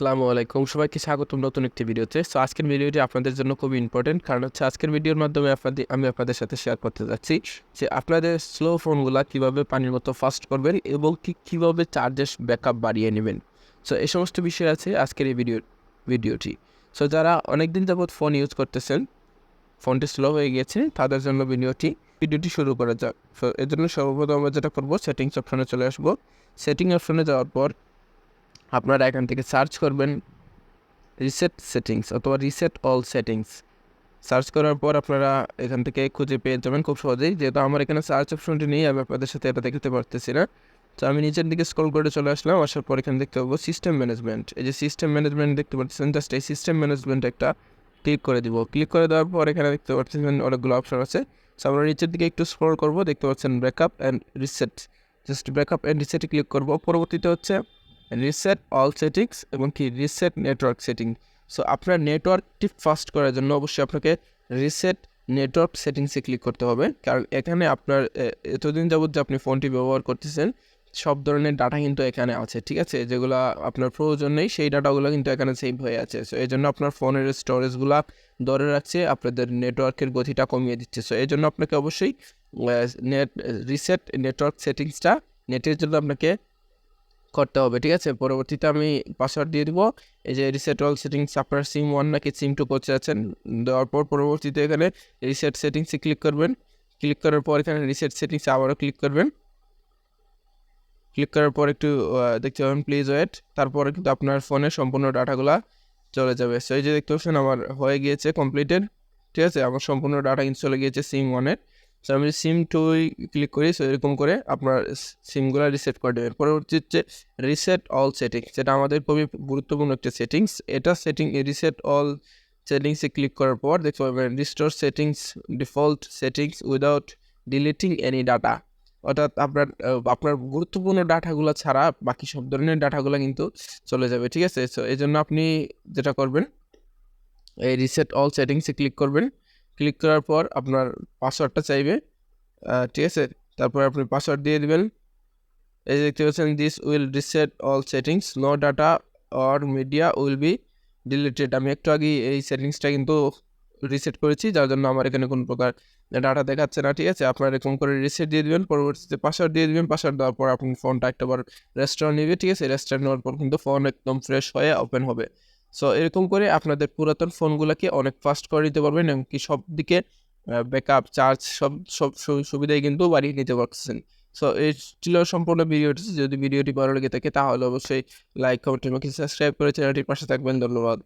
আসসালামু আলাইকুম। সবাইকে স্বাগতম নতুন একটি ভিডিওতে। সো আজকের ভিডিওটি আপনাদের জন্য খুবই ইম্পর্টেন্ট কারণ হচ্ছে আজকের ভিডিওর মাধ্যমে আপনাদের আমি আপনাদের সাথে শেয়ার করতে যাচ্ছি যে আপনাদের স্লো ফোনগুলো কীভাবে পানির মতো ফাস্ট করবেন এবং কি কীভাবে চার্জেস ব্যাকআপ বাড়িয়ে নেবেন। সো এই সমস্ত বিষয় আছে আজকের এই ভিডিও ভিডিওটি। সো যারা অনেক দিন যাবৎ ফোন ইউজ করতেছেন ফোনটি স্লো হয়ে গিয়েছে, তাদের জন্য ভিডিওটি ভিডিওটি শুরু করা যাক। সো এর জন্য সর্বপ্রথম আমরা যেটা করব সেটিংস অপশনে চলে আসব। সেটিং অপশনে যাওয়ার পর আপনারা এখান থেকে সার্চ করবেন রিসেট সেটিংস অথবা রিসেট অল সেটিংস সার্চ করার পর আপনারা এখান থেকে খুঁজে পেয়ে যাবেন খুব সহজেই, যেহেতু আমার এখানে সার্চ অপশনটি নেই, আমি আপনাদের সাথে এটা দেখতে পারতেছি না। তো আমি নিচের দিকে স্ক্রল করে চলে আসলাম, আসার পর এখানে দেখতে পাবো সিস্টেম ম্যানেজমেন্ট এই যে সিস্টেম ম্যানেজমেন্ট দেখতে পাচ্ছেন জাস্ট এই সিস্টেম ম্যানেজমেন্ট একটা ক্লিক করে দিব। ক্লিক করে দেওয়ার পর এখানে দেখতে পাচ্ছেন অনেকগুলো অপশন আছে। সো আমরা নিচের দিকে একটু স্ক্রল করব, দেখতে পাচ্ছেন backup and reset just backup and রিসেটে click করব। পরবর্তীতে হচ্ছে রিসেট অল সেটিংস এবং কি রিসেট নেটওয়ার্ক সেটিং সো আপনার নেটওয়ার্কটি ফাস্ট করার জন্য অবশ্যই আপনাকে রিসেট নেটওয়ার্ক সেটিংসে ক্লিক করতে হবে। কারণ এখানে আপনার এতদিন যাবত যে আপনি ফোনটি ব্যবহার করতেছেন, সব ধরনের ডাটা কিন্তু এখানে আছে, ঠিক আছে? যেগুলো আপনার প্রয়োজন নেই, সেই ডাটাগুলো কিন্তু এখানে সেভ হয়ে আছে। সো এই জন্য আপনার ফোনের স্টোরেজগুলো ধরে রাখছে, আপনাদের নেটওয়ার্কের গতিটা কমিয়ে দিচ্ছে। সো এই জন্য আপনাকে অবশ্যই নেট রিসেট নেটওয়ার্ক সেটিংসটা নেটের জন্য আপনাকে করতে হবে, ঠিক আছে? পরবর্তীতে আমি পাসওয়ার্ড দিয়ে দিব। এই যে রিসেট অল সেটিংস আপনার সিম ওয়ান নাকি সিম টু করতে যাচ্ছেন, দেওয়ার পর পরবর্তীতে এখানে রিসেট সেটিংসে ক্লিক করবেন। ক্লিক করার পর এখানে রিসেট সেটিংসে আবারও ক্লিক করবেন। ক্লিক করার পর একটু দেখতে পাবেন প্লিজ ওয়েট তারপরে কিন্তু আপনার ফোনের সম্পূর্ণ ডাটাগুলো চলে যাবে। সো এই যে দেখতে পাচ্ছেন, আমার হয়ে গিয়েছে কমপ্লিটেড ঠিক আছে? আমার সম্পূর্ণ ডাটা কিন্তু চলে গিয়েছে সিম ওয়ানের সো আমি সিম টুই ক্লিক করি সো এরকম করে আপনার সিমগুলো রিসেট করে দেবেন পরবর্তী হচ্ছে রিসেট অল সেটিংস যেটা আমাদের খুবই গুরুত্বপূর্ণ একটা সেটিংস এটা সেটিং রিসেট অল সেটিংসে ক্লিক করার পর দেখতে পাবেন restore settings default settings without deleting any data অর্থাৎ আপনার আপনার গুরুত্বপূর্ণ ডাটাগুলো ছাড়া বাকি সব ধরনের ডাটাগুলো কিন্তু চলে যাবে, ঠিক আছে? সো এই জন্য আপনি যেটা করবেন, এই রিসেট অল সেটিংসে ক্লিক করবেন। ক্লিক করার পর আপনার পাসওয়ার্ডটা চাইবে। ঠিক আছে? তারপর আপনি পাসওয়ার্ড দিয়ে দিবেন। এই যে দেখতে পাচ্ছেন this will reset all settings no data or media will be deleted আমি একটু আগে এই সেটিংসটা কিন্তু রিসেট করেছি, যার জন্য আমার এখানে কোনো প্রকার ডাটা দেখাচ্ছে না, ঠিক আছে? আপনার এরকম করে রিসেট দিয়ে দিবেন, পরবর্তীতে পাসওয়ার্ড দিয়ে দিবেন। পাসওয়ার্ড দেওয়ার পর আপনি ফোনটা একটাবার রেস্টুরেন্ট নেবে, ঠিক আছে? রেস্টুরেন্ট নেওয়ার পর কিন্তু ফোন একদম ফ্রেশ হয়ে ওপেন হবে। সো এরকম করে আপনাদের পুরাতন ফোনগুলোকে অনেক ফাস্ট করে দিতে পারবেন এবং কি সব দিকে ব্যাকআপ চার্জ সব সব সুবিধাই কিন্তু বাড়িয়ে নিতে পারছেন সো এই ছিল সম্পূর্ণ ভিডিওটি। যদি ভিডিওটি ভালো লেগে থাকে তাহলে অবশ্যই লাইক কমেন্ট এবং সাবস্ক্রাইব করে চ্যানেলটির পাশে থাকবেন। ধন্যবাদ।